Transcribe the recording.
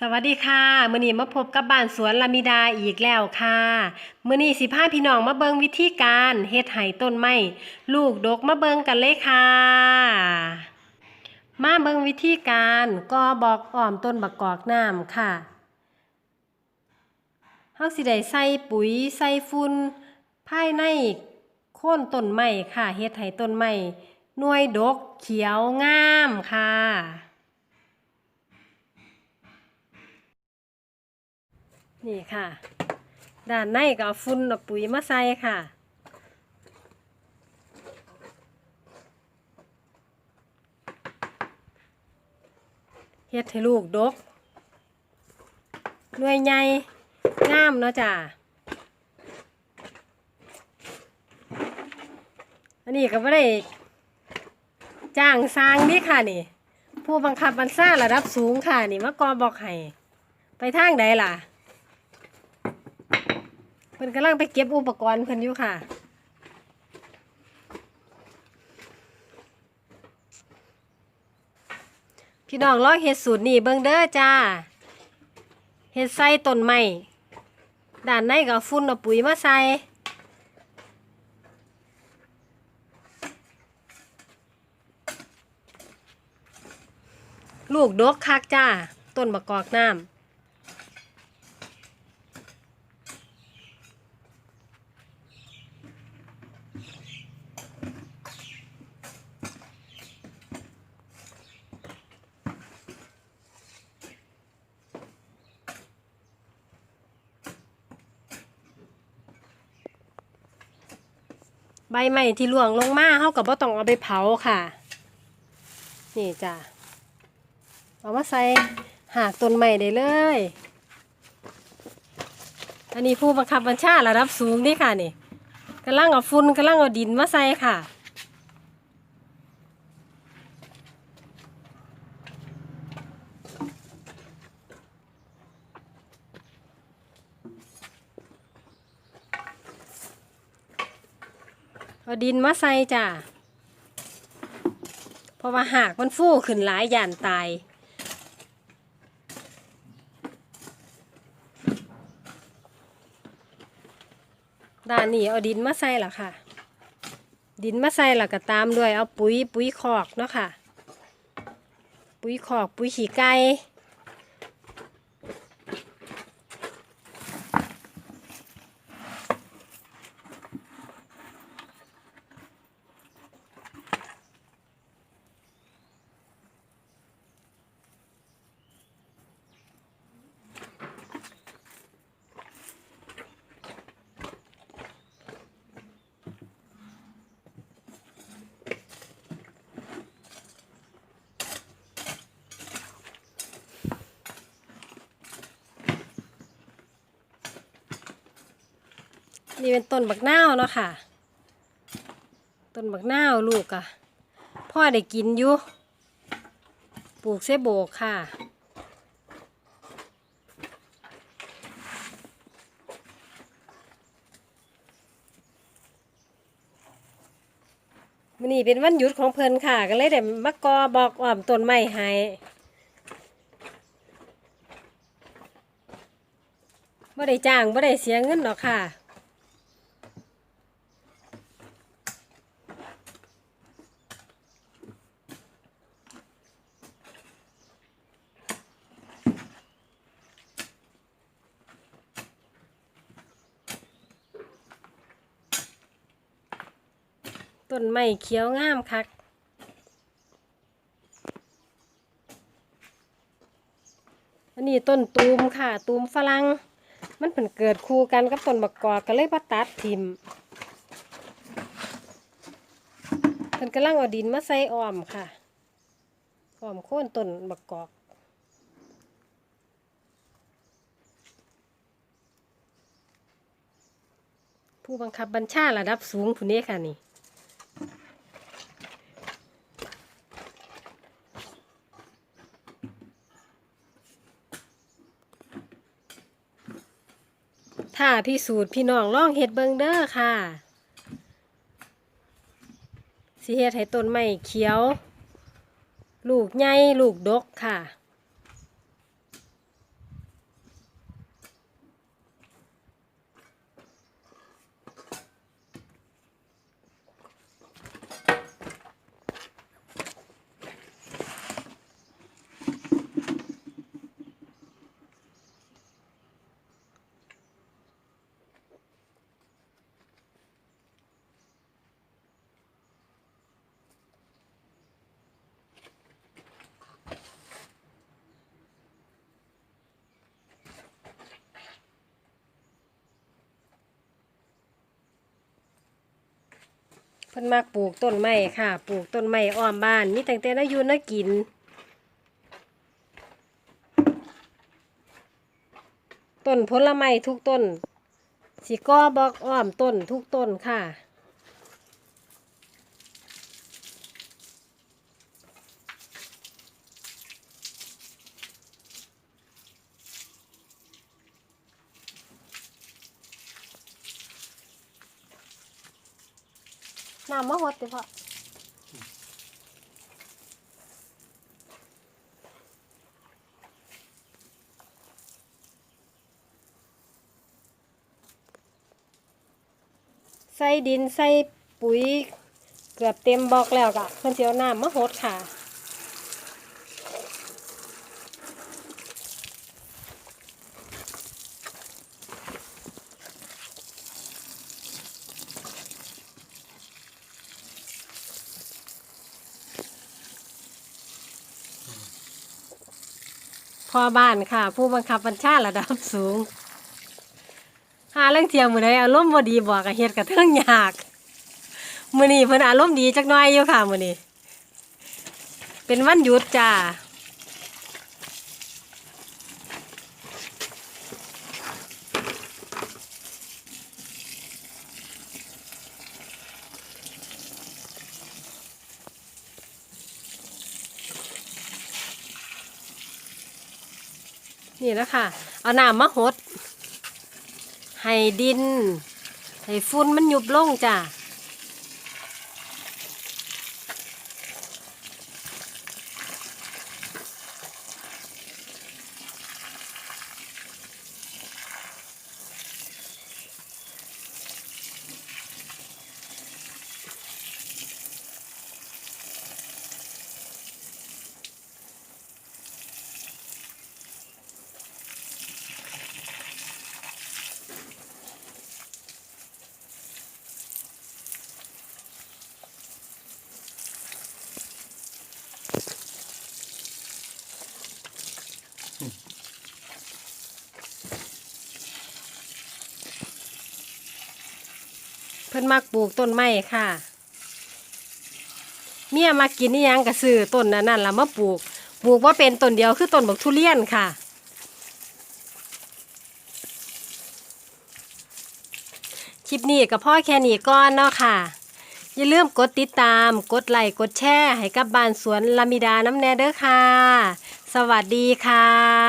สวัสดีค่ะมื้อนี้มาพบกับบ้านสวนลามิดาอีกแล้วค่ะมื้อนี้สิพาพี่น้องมาเบิงวิธีการเฮ็ดไห้ต้นไม้ลูกดกมาเบิงกันเลยค่ะ มาเบิงวิธีการกอบอกอ้อมต้นบักกอกน้ำค่ะเฮาสิได้ใส่ปุ๋ยใส่ฝุ่นภายในโค่นต้นไม้ค่ะเฮ็ดให้ต้นไม้หน่วยดกเขียวงามค่ะ นี่ค่ะ ด้านในก็เอาฝุ่นเอาปุ๋ยมาใส่ค่ะ เฮ็ดให้ลูกดกหน่วยใหญ่งามเนาะจ้ะอันนี้ก็ไม่ได้จ้างสร้างนี่ค่ะนี่ ผู้บังคับบัญชาระดับสูงค่ะนี่มากอบอกให้ไปทางใดล่ะ พิ่นกำลังไปเก็บอุปกรณ์เพิ่นอยู่ค่ะ พี่น้องลองเฮ็ดสูตรนี้เบิ่งเด้อจ้าเฮ็ดใส่ต้นไม้ด้านในก็เอาฝุ่นเอาปุ๋ยมาใส่ลูกดกคักจ้า ต้นมะกอกน้ำ ใบใหม่ที่ล่วงลงมาเขากับว่ต้องเอาไปเผาค่ะ นี่จ้ะเอามาใส่หากต้นใหม่ได้เลย อันนี้ผู้บังคับบัญชาระดับสูงนี่ค่ะนี่กำลังเอาฝุ่นกำลังเอาดินมาใส่ค่ะ เอาดินมาใส่จ้ะเพราะว่าหากมันฟูขึ้นหลายย่านตายด้านนี้เอาดินมาใส่ละค่ะ ดินมาใส่ละก็ตามด้วยเอาปุ๋ยปุ๋ยคอกเนาะค่ะ ปุ๋ยคอกปุ๋ยขี้ไก่ นี่เป็นต้นบักนาวเนาะค่ะ ต้นบักนาวลูกอะพ่อได้กินอยู่ ปลูกเสโบกค่ะันนี้เป็นวันหยุดของเพิ่นค่ะ ก็เลยได้มากอบอกอ้อมต้นไม้ให้บ่ได้จ้างบ่ได้เสียเงินหรอกค่ะ ต้นไม้เขียวงามคักอันนี้ต้นตูมค่ะ ตูมฝรั่งมันเพิ่นเกิดคู่กันกับต้นบักกอกก็เลยมาตัดทิมเพิ่นกำลังเอาดินมาใส่อ้อมค่ะอ้อมโค่นต้นบักกอกผู้บังคับบัญชาระดับสูงผู้นี้ค่ะนี่ ท่าพิสูจน์พี่น้องลองเห็ดเบิงเด้อค่ะสิเฮ็ดให้ต้นไม้เขียว ลูกใหญ่ลูกดกค่ะ พิ่นมากปลูกต้นไม้ค่ะ ปลูกต้นไม้อ้อมบ้าน มีตั้งแต่นาอยู่นากิน ต้นผลไม้ทุกต้นสีก้อบอกอ้อมต้นทุกต้นค่ะ น้ำมะฮดติพ่อใส่ดินใส่ปุ๋ยเกือบเต็มบอกแล้วกะเพื่อนสิเอาน้ำมะฮดค่ะ พ่อบ้านค่ะ ผู้บังคับบัญชาระดับสูง หาเรื่องเที่ยวมื้อใดอารมณ์บ่ดีบอกกับเฮ็ดกะเทิงยากมื้อนี้เพิ่นอารมณ์ดีจักหน่อยอยู่ค่ะมื้อนี้เป็นวันหยุดจ้า นี่แล้วค่ะเอาน้ำมาหดให้ดินให้ฝุ่นมันยุบลงจ้ะ เพิ่นมักปลูกต้นไม้ค่ะ เมียมากินนี่ยังกระซือต้นนั้นนั่นละมาปลูก ปลูกว่าเป็นต้นเดียวคือต้นบักทุเรียนค่ะคลิปนี้กับพ่อแค่นี้ก่อนเนาะค่ะ อย่าลืมกดติดตาม กดไลค์ กดแชร์ ให้กับบ้านสวนลามิดาน้ำแนเด้อค่ะ สวัสดีค่ะ